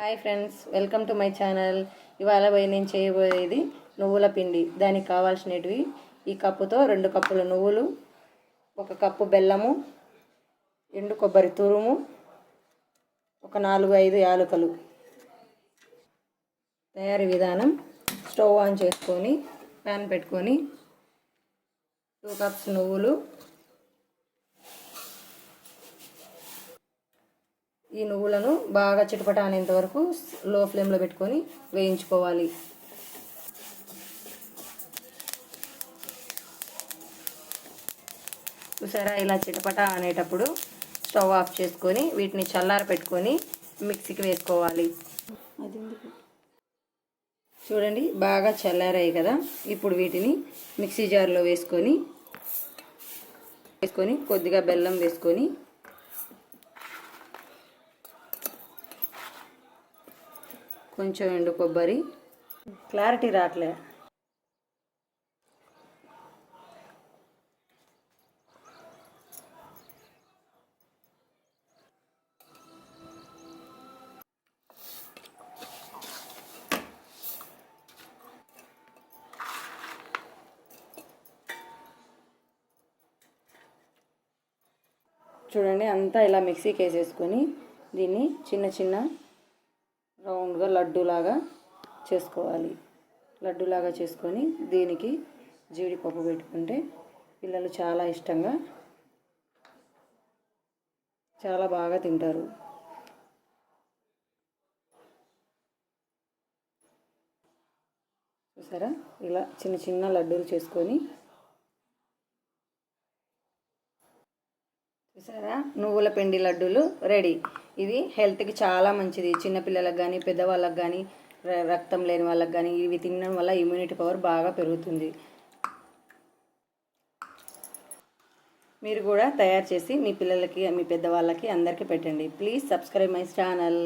Hi friends welcome to my channel. ఇవాళ పోయి నేను చేయబోయేది నువ్వుల పిండి. దానికి కావాల్సినవి ఈ కప్పుతో రెండు కప్పుల నువ్వులు ఒక కప్పు బెల్లము ఎండు కొబ్బరి తురుము ఒక నాలుగు ఐదు యాలకులు. తయారీ విధానం స్టవ్ ఆన్ చేసుకొని ప్యాన్ పెట్టుకొని టూ కప్స్ నువ్వులు ఈ నువ్వులను బాగా చిటపట అనేంత వరకు లో ఫ్లేమ్లో పెట్టుకొని వేయించుకోవాలి. చూసారా? ఇలా చిటపట అనేటప్పుడు స్టవ్ ఆఫ్ చేసుకొని వీటిని చల్లార పెట్టుకొని మిక్సీకి వేసుకోవాలి. చూడండి బాగా చల్లారాయి కదా? ఇప్పుడు వీటిని మిక్సీ జార్లో వేసుకొని వేసుకొని కొద్దిగా బెల్లం వేసుకొని కొంచెం ఎండు కొబ్బరి. క్లారిటీ రావట్లే. చూడండి అంతా ఇలా మిక్సీకి వేసేసుకొని దీన్ని చిన్న చిన్న రౌండ్గా లడ్డూలాగా చేసుకోవాలి. లడ్డూలాగా చేసుకొని దీనికి జీడిపప్పు పెట్టుకుంటే పిల్లలు చాలా ఇష్టంగా చాలా బాగా తింటారు. చూసారా? ఇలా చిన్న చిన్న లడ్డూలు చేసుకొని చూసారా? నువ్వుల పిండి లడ్డూలు రెడీ. ఇది హెల్త్కి చాలా మంచిది. చిన్నపిల్లలకు కానీ పెద్దవాళ్ళకి కానీ ర- రక్తం లేని వాళ్ళకి కానీ ఇవి తినడం వల్ల ఇమ్యూనిటీ పవర్ బాగా పెరుగుతుంది. మీరు కూడా తయారు చేసి మీ పిల్లలకి మీ పెద్దవాళ్ళకి అందరికీ పెట్టండి. Please subscribe my channel